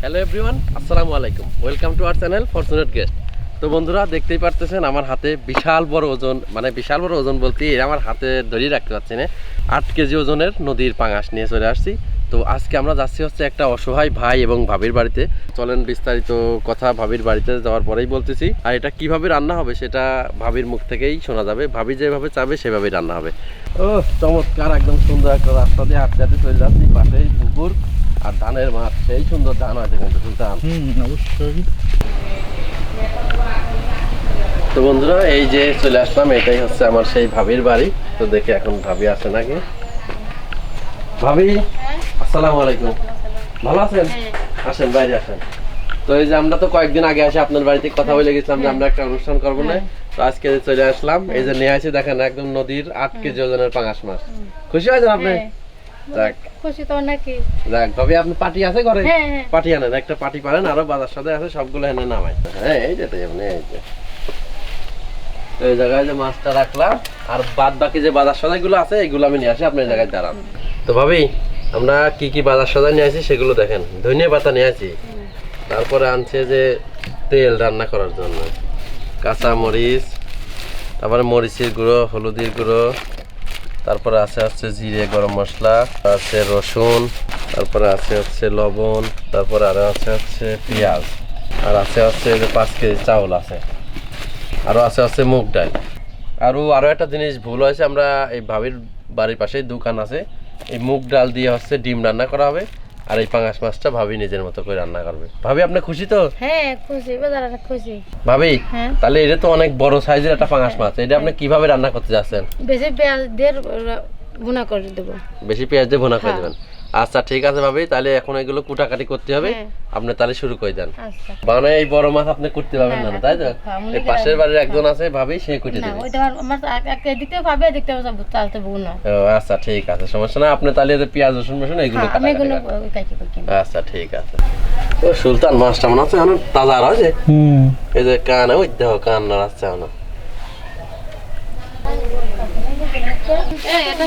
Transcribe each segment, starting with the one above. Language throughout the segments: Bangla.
হ্যালো এভরিওয়ান আসসালামু আলাইকুম welcome to our channel fortunate guest তো বন্ধুরা, দেখতেই পারতেছেন, আমার হাতে বিশাল বড় ওজন মানে বিশাল বড় ওজন বলতে আমার হাতে ধরিয়ে রাখতে পারছি না। আট কেজি ওজনের নদীর পাঙাশ নিয়ে চলে আসছি। তো আজকে আমরা যাচ্ছি হচ্ছে একটা অসহায় ভাই এবং ভাবির বাড়িতে। চলেন বিস্তারিত কথা ভাবির বাড়িতে যাওয়ার পরেই বলতেছি। আর এটা কীভাবে রান্না হবে সেটা ভাবির মুখ থেকেই শোনা যাবে। ভাবি যেভাবে চাবে সেভাবেই রান্না হবে। ও চমৎকার, একদম সুন্দর একটা রাস্তা দিয়ে হাঁটতে হাঁটতে চলে যাচ্ছি। পাশেই পুকুর। আর ধানের মাঠ সেই সুন্দর ধান আছে কিন্তু সুলতান। অবশ্যই। তো বন্ধুরা এই যে চলে আসলাম এটাই হচ্ছে আমার সেই ভাবির বাড়ি। তো দেখি এখন ভাবি আছে নাকি? ভাবি আসসালামু আলাইকুম। ভালো আছেন? আসেন বাইরে আসেন। তো এই যে আমরা তো কয়েকদিন আগে আসে আপনার বাড়িতে কথা বলে গেছিলাম যে আমরা একটা অনুষ্ঠান করব না। তো আজকে চলে আসলাম। এই যে নিয়ে আসি দেখেন একদম নদীর আট কেজি ওজনের পাঙাশ মাছ। খুশি হয়েছেন আপনি? হ্যাঁ। যাক। খুশি তো নাকি? যাক ভাবি আপনি পার্টি আছে ঘরে? হ্যাঁ, হ্যাঁ। আনেন একটা পার্টি পারেন আরও বাজার সাথে আছে সবগুলো এনে নামাই। হ্যাঁ এই যে আপনি এই যে। এই জায়গায় যে মাছটা রাখলাম আর বাদ বাকি যে বাজার সদাই আছে এগুলো আমি নিয়ে আসি আপনার জায়গায় দাঁড়ান। তো ভাবি আমরা কি কি বাজার সদাই নিয়ে আসি সেগুলো দেখেন। ধনিয়া পাতা নিয়ে আসি। তারপরে আনছে যে তেল রান্না করার জন্য। কাঁচা মরিচ তারপরে মরিচের গুঁড়ো হলুদের গুঁড়ো তারপরে আছে হচ্ছে জিরে, গরম মশলা, আছে রসুন, তারপরে আছে হচ্ছে লবণ, তারপরে আরও আছে হচ্ছে পেঁয়াজ, আর আছে হচ্ছে যে পাঁচ কেজি চাউল আছে আরও আছে হচ্ছে মুগ ডাল। আরও আরও একটা জিনিস ভুল হয়েছে, আমরা এই ভাবির বাড়ির পাশেই দোকান আছে, এই মুগ ডাল দিয়ে হচ্ছে ডিম রান্না করা হবে। আর এই পাঙাশ মাছটা ভাবি নিজের মতো করে রান্না করবে। ভাবি আপনি খুশি তো? হ্যাঁ খুশি বাজারে খুশি। ভাবি হ্যাঁ। তাহলে এটা তো অনেক বড় সাইজের একটা পাঙাশ মাছ। এটা আপনি কীভাবে রান্না করতে যাচ্ছেন? বেশি পেঁয়াজ দিয়ে ভুনা করে দেবো। বেশি পেঁয়াজ দিয়ে ভুনা করে হ্যাঁ। দেবেন। আচ্ছা ঠিক আছে ভাবি তাহলে এখন এগুলো কুটাকাটি করতে হবে। হ্যাঁ। আপনি তাহলে শুরু করে দেন। আচ্ছা। মানে এই বড় মাছ আপনি করতে পারবেন না না, তাই তো? এই পাশের বাড়ির একজন আছে ভাবি সে কুটে দেবে। ওইটা আমার- আমার দেখতে পাবে দেখতে পাবে চালতে না ও আচ্ছা ঠিক আছে সমস্যা না আপনি তাহলে এই যে পেঁয়াজ রসুন রসুন এগুলো হ্যাঁ, আমি এগুলো আচ্ছা ঠিক আছে। ও সুলতান মাছটা মনে আছে এখন তাজা আর হয়েছে হুম। এই যে কান ওই দেখো কান নাড়াচ্ছে এখন। এটা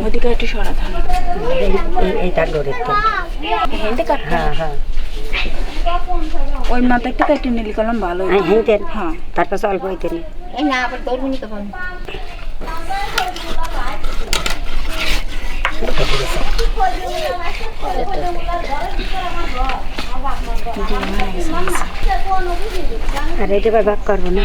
ওদিকে একটু সরাধান এইটা ডোরের তেল হেঁটে কাট। হ্যাঁ হ্যাঁ। ওই মাথা একটু কেটে নিলি কলম ভালো হ্যাঁ হেঁটেন হ্যাঁ। তারপর অল্প হইতেন এই না আবার দৌড় নিতে পারব আর এটা এবার ভাগ করব না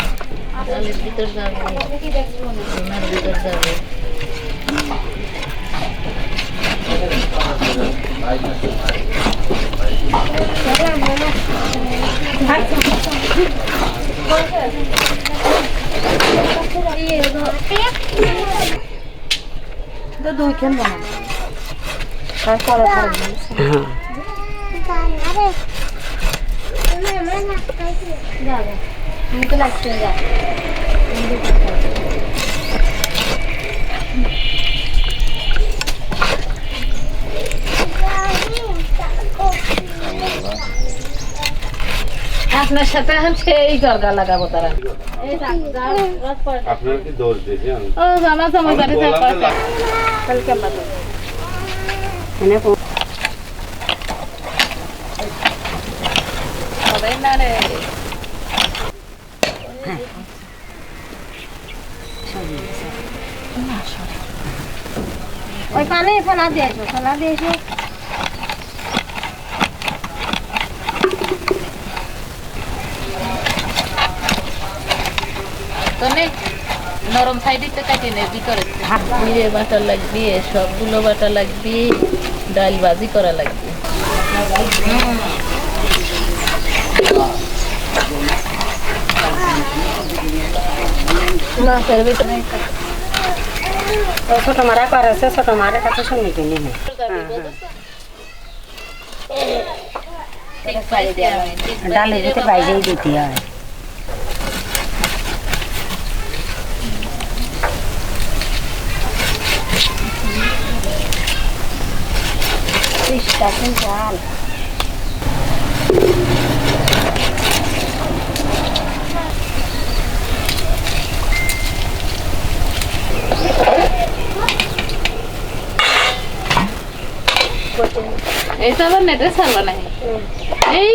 রাখবা ভিতর যাবে ওনার ভিতর যাবে দুই খেন বানাবো তারপরে হ্যাঁ মুখে লাগছে যা আপনার সাথে এখন সেই দরকার লাগাবো তারা। এই থাক, যাও, রস পড়ে। আপনার কি দোষ দিয়েছেন ও জামা জামা বাড়ি বললাম থাকো যে লা- কালকে আমরা যাব। এনে পো- হবে না রে। পানি ফেলা দিয়েছ ফেলা দিয়েছ নরম সাইডে কাটি নে, ভিতরে। জিরে বাটা লাগবে, সবগুলো বাটা লাগবে, ডাল ভাজি করা লাগবে। মাছের ভিতরে তো ছোট মারা করেছে ছোট মারা কাছে শুনি কিনি না ডালের ভিতরে বাইরেই দিতে হয় জাল এইটা আবার নেটে ছাড়বা না এই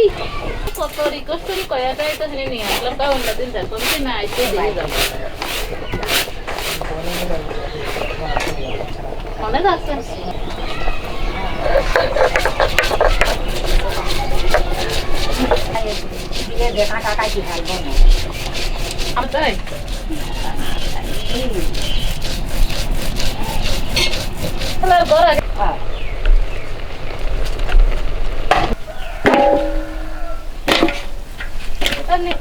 কত রিকোয়েস্ট করি কয়াটা এটা হেনে নিয়ে আসলাম কারণ অন্য দিন যাব আমি না আইতে দিয়ে যাব। অনেক আছে? দেখা কি আমি তাই ঘর আগে তাহলে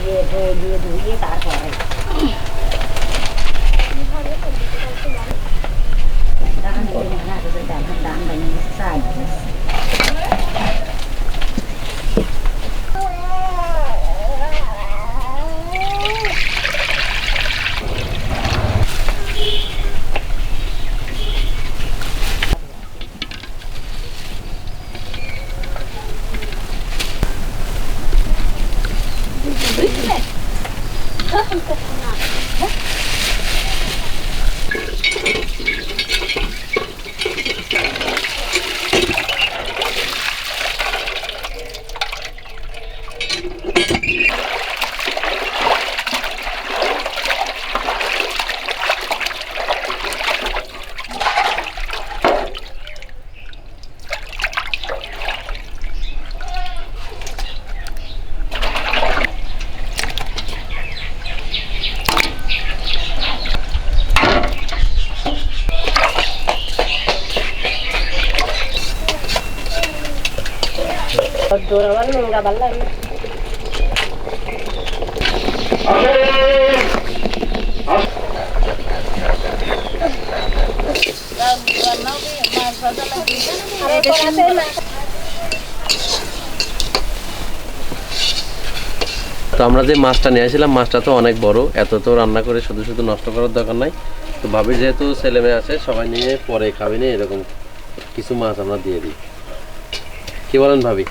দিয়ে ধুয়ে দিয়ে ধুয়ে তারপরে দাম দাম সাইজ ঠান্ডা লাগে। তো আমরা যে মাছটা নিয়ে আসছিলাম মাছটা তো অনেক বড়। এত তো রান্না করে শুধু শুধু নষ্ট করার দরকার নাই। তো ভাবি যেহেতু ছেলে মেয়ে আছে সবাই নিয়ে পরে খাবি না এরকম কিছু মাছ আমরা দিয়ে দিই। কি বলেন ভাবি?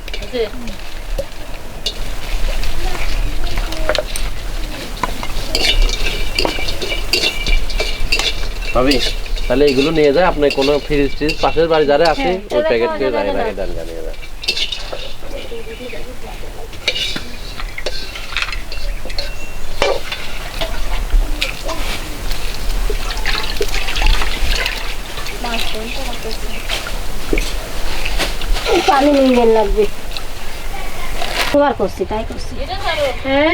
ভাবি তাহলে এগুলো নিয়ে যায় আপনি কোনো ফ্রিজ ট্রিজ পাশের বাড়ি যারা আছে ওই প্যাকেট করে রাখে রাখে দেন জানিয়ে দেন পানি নিয়ে লাগবে। তোমার করছি তাই করছি। হ্যাঁ?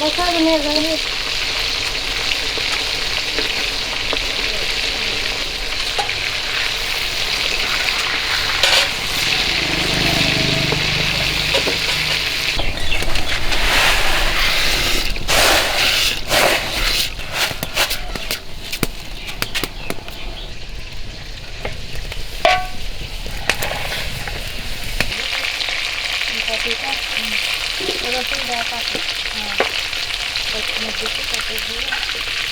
Bakalım evden hep. Terima kasih kerana menonton! Pode me ver que tá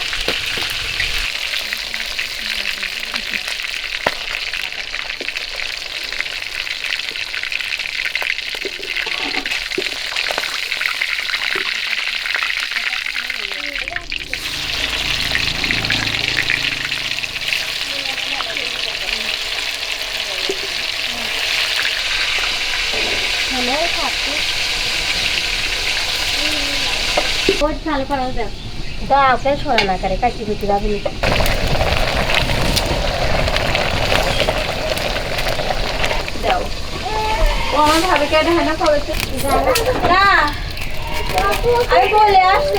দাও কেন ছড়া না করে কাটি কুটি রাখবি দাও আমার ভাবে কেন হয় না কবে না। আমি বলে আসছি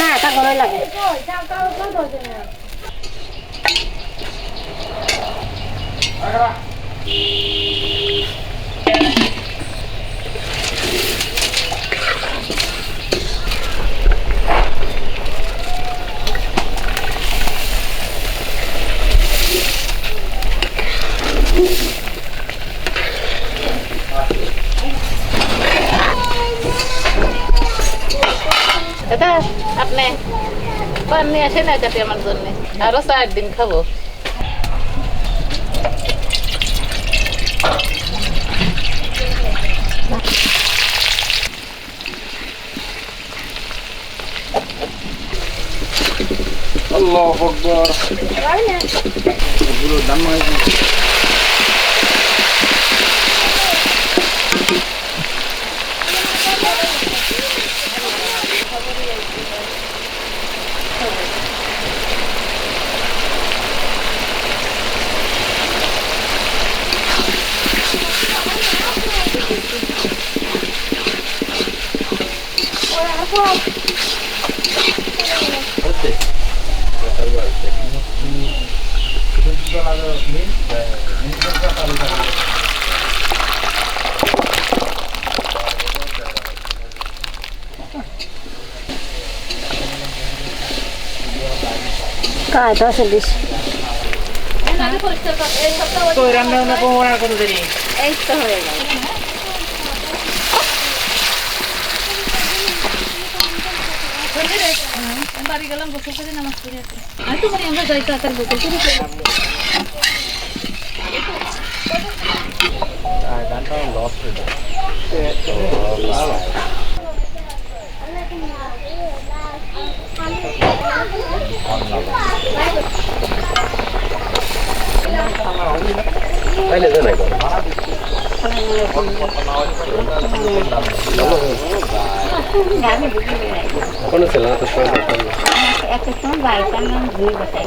না এটা গরম লাগে দাদা আপনি পান নিয়ে আসেন না। কাটি আমার জন্য আরও চার দিন খাব আল্লাহ আকবার কায় তো আছে বেশি। এই তো হয়ে গেল। বাড়ি গেলাম গোসল করে নামাজ পড়ে তো মানে আমরা যাইতে আসার গোসল করে। তাইলে দেন একবার কোনো ছিল না তো সময় দরকার নেই। একটা সময় বাড়িতে আমি ঘুরে বসাই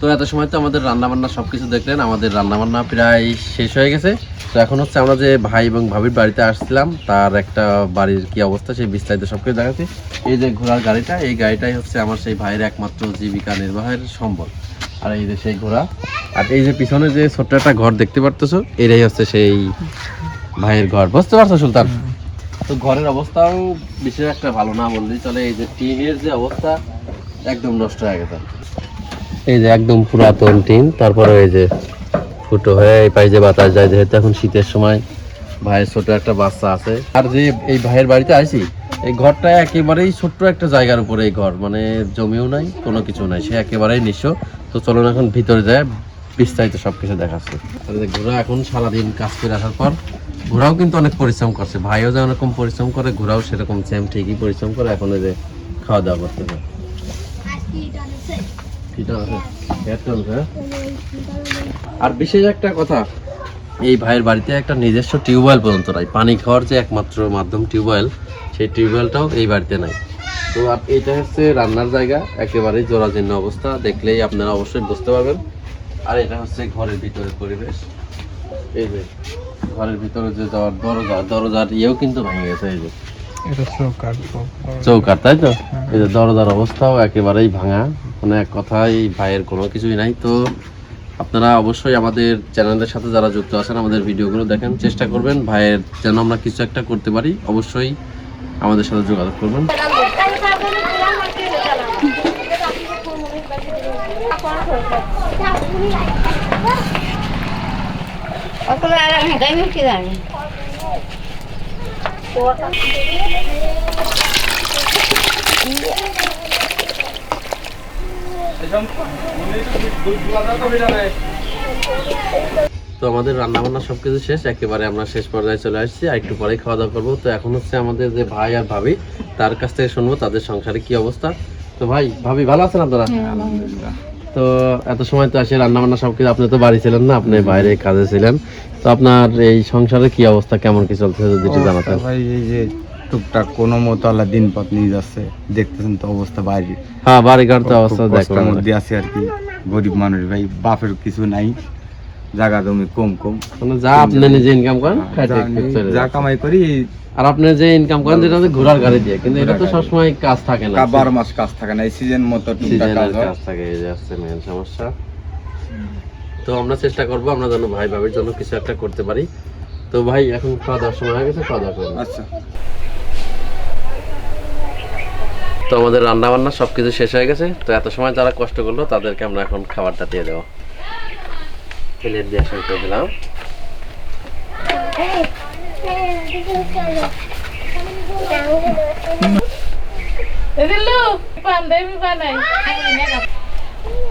তো এত সময় তো আমাদের রান্না বান্না সবকিছু দেখলেন, আমাদের রান্না বান্না প্রায় শেষ হয়ে গেছে। তো এখন হচ্ছে আমরা যে ভাই এবং ভাবির বাড়িতে আসছিলাম, তার একটা বাড়ির কি অবস্থা সেই বিস্তারিত সবকিছু দেখাচ্ছি। এই যে ঘোড়ার গাড়িটা, এই গাড়িটাই হচ্ছে আমার সেই ভাইয়ের একমাত্র জীবিকা নির্বাহের সম্বল। আর এই যে সেই ঘোড়া। আর এই যে পিছনে যে ছোট্ট একটা ঘর দেখতে পারতেছো, এটাই হচ্ছে সেই ভাইয়ের ঘর। বুঝতে পারছ, সুলতান? তো ঘরের অবস্থাও বিশেষ একটা ভালো না বললেই চলে। এই যে টিনের যে অবস্থা একদম নষ্ট হয়ে গেছে। এই যে একদম পুরাতন টিন তারপরে এই যে ফুটো হয়ে এই পাই যে বাতাস যায় যেহেতু এখন শীতের সময় ভাইয়ের ছোট একটা বাচ্চা আছে। আর যে এই ভাইয়ের বাড়িতে আসি এই ঘরটা একেবারেই ছোট্ট একটা জায়গার উপরে এই ঘর। মানে জমিও নাই কোনো কিছু নাই সে একেবারেই নিঃস্ব। তো চলুন এখন ভিতরে যায় বিস্তারিত সব কিছু দেখাচ্ছে ঘোড়া এখন সারাদিন কাজ করে আসার পর ঘোড়াও কিন্তু অনেক পরিশ্রম করছে। ভাইও যেমন এরকম পরিশ্রম করে ঘোরাও সেরকম সেম ঠিকই পরিশ্রম করে। এখন যে খাওয়া দাওয়া করতে হেডফোন হ্যাঁ? আর বিশেষ একটা কথা, এই ভাইয়ের বাড়িতে একটা নিজস্ব টিউবওয়েল পর্যন্ত নাই। পানি খাওয়ার যে একমাত্র মাধ্যম টিউবওয়েল, সেই টিউবওয়েলটাও এই বাড়িতে নাই। তো এটা হচ্ছে রান্নার জায়গা, একেবারেই জোরাজীর্ণ অবস্থা। দেখলেই আপনারা অবশ্যই বুঝতে পারবেন। আর এটা হচ্ছে ঘরের ভিতরের পরিবেশ। এই যে ঘরের ভিতরে যে যাওয়ার দরজা দরজার ইয়েও কিন্তু ভেঙে গেছে এই যে। চৌকার তাই তো? এই যে দরজার অবস্থাও একেবারেই ভাঙা। মানে এক কথায় ভাইয়ের কোনো কিছুই নাই। তো আপনারা অবশ্যই আমাদের চ্যানেলের সাথে যারা যুক্ত আছেন আমাদের ভিডিওগুলো দেখেন চেষ্টা করবেন। ভাইয়ের যেন আমরা কিছু একটা করতে পারি অবশ্যই আমাদের সাথে যোগাযোগ করবেন। অকলে আর আমি গাই মিষ্টি জানি। তো আমাদের রান্না বান্না সবকিছু শেষ একেবারে আমরা শেষ পর্যায়ে চলে আসছি আর একটু পরেই খাওয়া দাওয়া করব। তো এখন হচ্ছে আমাদের যে ভাই আর ভাবি তার কাছ থেকে শুনব তাদের সংসারে কি অবস্থা। তো ভাই ভাবি ভালো আছেন আপনারা? তো এত সময় তো আসে রান্না বান্না সবকিছু আপনি তো বাড়ি ছিলেন না আপনি বাইরে কাজে ছিলেন। তো আপনার এই সংসারে কি অবস্থা কেমন কি চলছে যদি একটু জানাতেন। ভাই এই যে টুকটাক কোনো মতো আল্লাহ দিন পথ নিয়ে যাচ্ছে। দেখতেছেন তো অবস্থা বাইরে। হ্যাঁ বাড়িঘর তো অবস্থা দেখলাম। মধ্যে আছে আর কি। গরিব মানুষ ভাই বাপের কিছু নাই। জায়গা জমি কম কম। মানে যা আপনি নিজে ইনকাম করেন যা একটু নেই, চলে যা। কামাই করি আর আপনি যে ইনকাম করেন যেটা ঘোড়ার গাড়ি দিয়ে। কিন্তু এটা তো সবসময় কাজ থাকে না। বারো মাস কাজ থাকে না এই সিজন মতো সিজনের কাজ থাকে এই যে আসছে মেন সমস্যা। তো আমরা চেষ্টা করব আমরা যেন ভাই ভাবির জন্য কিছু একটা করতে পারি। তো ভাই এখন খাওয়া দাওয়ার সময় হয়ে গেছে খাওয়া দাওয়া করব আচ্ছা। তো আমাদের রান্না বান্না সবকিছু শেষ হয়ে গেছে। তো এত সময় যারা কষ্ট করল তাদেরকে আমরা এখন খাবারটা দিয়ে দেবো। প্লেট দিয়ে করে দিলাম। দিলু পান্দে আমি বানাই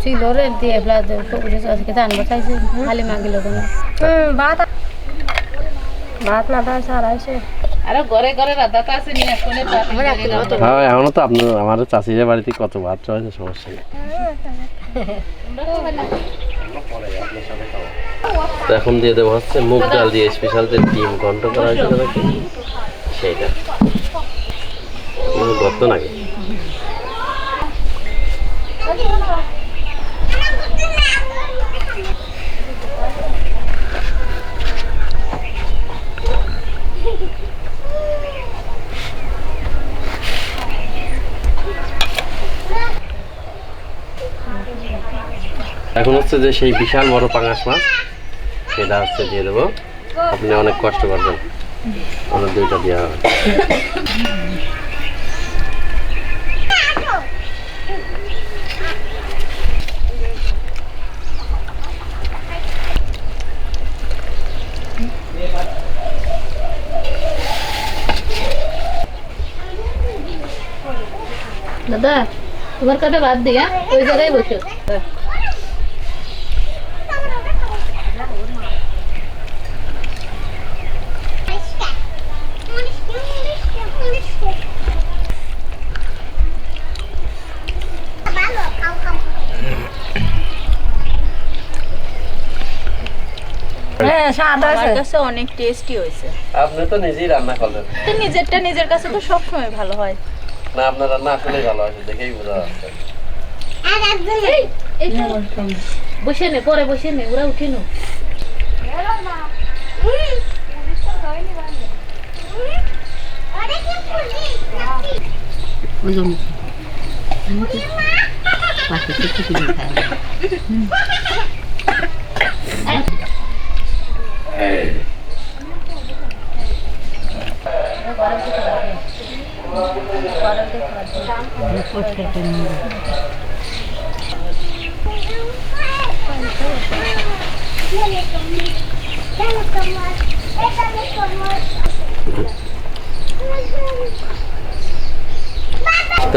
ছিল রে দিয়ে ফেলা পুকুরে আজকে ধান বসাইছে খালি মাগিল কোনো ভাত ভাত না ভাত সারা আছে আরে ঘরে ঘরে রাধা আছে নিয়ে আসলে হ্যাঁ এখনও তো আপনার আমার চাষিদের বাড়িতে কত ভাত রয়েছে সমস্যা নেই তো এখন দিয়ে দেবো হচ্ছে মুগ ডাল দিয়ে স্পেশাল যে ডিম ঘন্ট করা হয়েছে নাকি সেইটা। গত নাকি? এখন হচ্ছে যে সেই বিশাল বড় পাঙাশ মাছ। সেটা হচ্ছে দিয়ে দেবো। আপনি অনেক কষ্ট করবেন। অনেক দুইটা দেওয়া হবে। দাদা, তোমার কাটা বাদ দিয়া, ওই জায়গায় বসো। আমার কাছে অনেক টেস্টি হয়েছে। আপনি তো নিজেই রান্না করলেন। তো নিজেরটা নিজের কাছে তো সবসময় ভালো হয়। না আপনার রান্না আসলেই ভালো আছে দেখেই বোঝা যাচ্ছে। এই বসে নে পরে বসে নে ওরা উঠে নো তো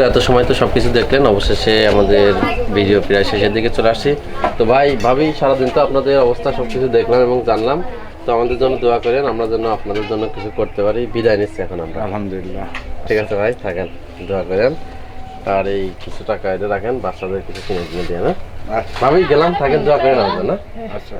এত সময় তো সবকিছু দেখলেন, অবশেষে আমাদের ভিডিও প্রায় শেষের দিকে চলে আসছি। তো ভাই, ভাবি, সারাদিন তো আপনাদের অবস্থা সবকিছু দেখলাম এবং জানলাম। তো আমাদের জন্য দোয়া করেন আমরা যেন আপনাদের জন্য কিছু করতে পারি। বিদায় নিচ্ছি এখন আমরা। আলহামদুলিল্লাহ। ঠিক আছে ভাই থাকেন দোয়া করেন। আর এই কিছু টাকা এটা রাখেন বাচ্চাদের কিছু কিনে কিনে দিয়ে না ভাবি গেলাম থাকেন দোয়া করেন আমাদের না আচ্ছা।